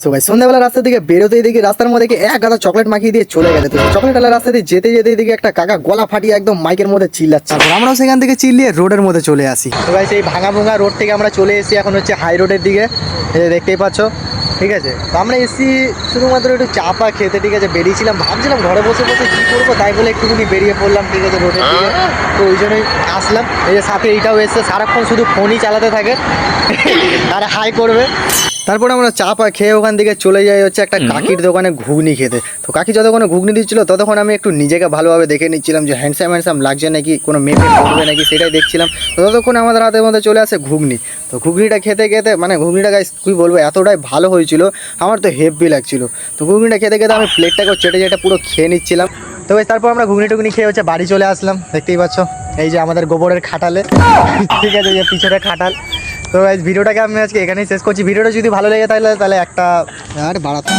তো ভাই সন্ধ্যাবেলা রাস্তা থেকে বেরোতেই দেখি রাস্তার মধ্যে এক গাদা চকলেট মাখিয়ে দিয়ে চলে গেছে তো চকলেট আলা রাস্তা দিয়ে যেতে যেতে দেখি একটা কাকা গলা ফাটিয়ে একদম মাইকের মধ্যে চিল্লাচ্ছে। আমরাও সেখান থেকে চিল্লিয়ে রোডের মধ্যে চলে আসি। তো ভাই সেই ভাঙা ভুঙা রোড থেকে আমরা চলে এসেছি এখন হচ্ছে হাই রোডের দিকে। দেখতেই পাচ্ছ ঠিক আছে? তো আমরা এসেছি শুধুমাত্র একটু চাপা খেতে ঠিক আছে? বেরিয়েছিলাম ভাবছিলাম ঘরে বসে বসে কী করব তাই বলে একটুখানি বেরিয়ে পড়লাম ঠিক আছে রোডের দিকে। তো ওই জন্যই আসলাম। এই যে সাথে এইটাও এসছে সারাক্ষণ শুধু ফোনই চালাতে থাকে। আর হাই করবে। তারপর আমরা চা পা খেয়ে ওখান থেকে চলে যাই হচ্ছে একটা কাকির দোকানে ঘুগনি খেতে। তো কাকি যতক্ষণে ঘুগনি দিচ্ছিল ততক্ষণ আমি একটু নিজেকে ভালোভাবে দেখে নিচ্ছিলাম যে হ্যান্ডসাম হ্যান্ডসাম লাগছে নাকি? কোনো মেয়ে করবে নাকি? সেটাই দেখছিলাম। তো ততক্ষণ আমাদের হাতের মধ্যে চলে আসে ঘুগনি। তো ঘুগনিটা খেতে খেতে মানে ঘুগনিটা গাছ কী বলব এতটাই ভালো হয়েছিল আমার তো হেভি লাগছিল। তো ঘুগনিটা খেতে খেতে আমি প্লেটটাকেও চেটে চেটে পুরো খেয়ে নিচ্ছিলাম। তো বেশ তারপর আমরা ঘুগনি টুগনি খেয়ে হচ্ছে বাড়ি চলে আসলাম। দেখতেই পাচ্ছ এই যে আমাদের গোবরের খাটালে। ঠিক আছে যে পিছনে খাটাল। তো গাইজ ভিডিওটাকে আমি আজকে এখানেই শেষ করছি। ভিডিওটা যদি ভালো লেগে তাহলে তাহলে একটা আর বাড়াতে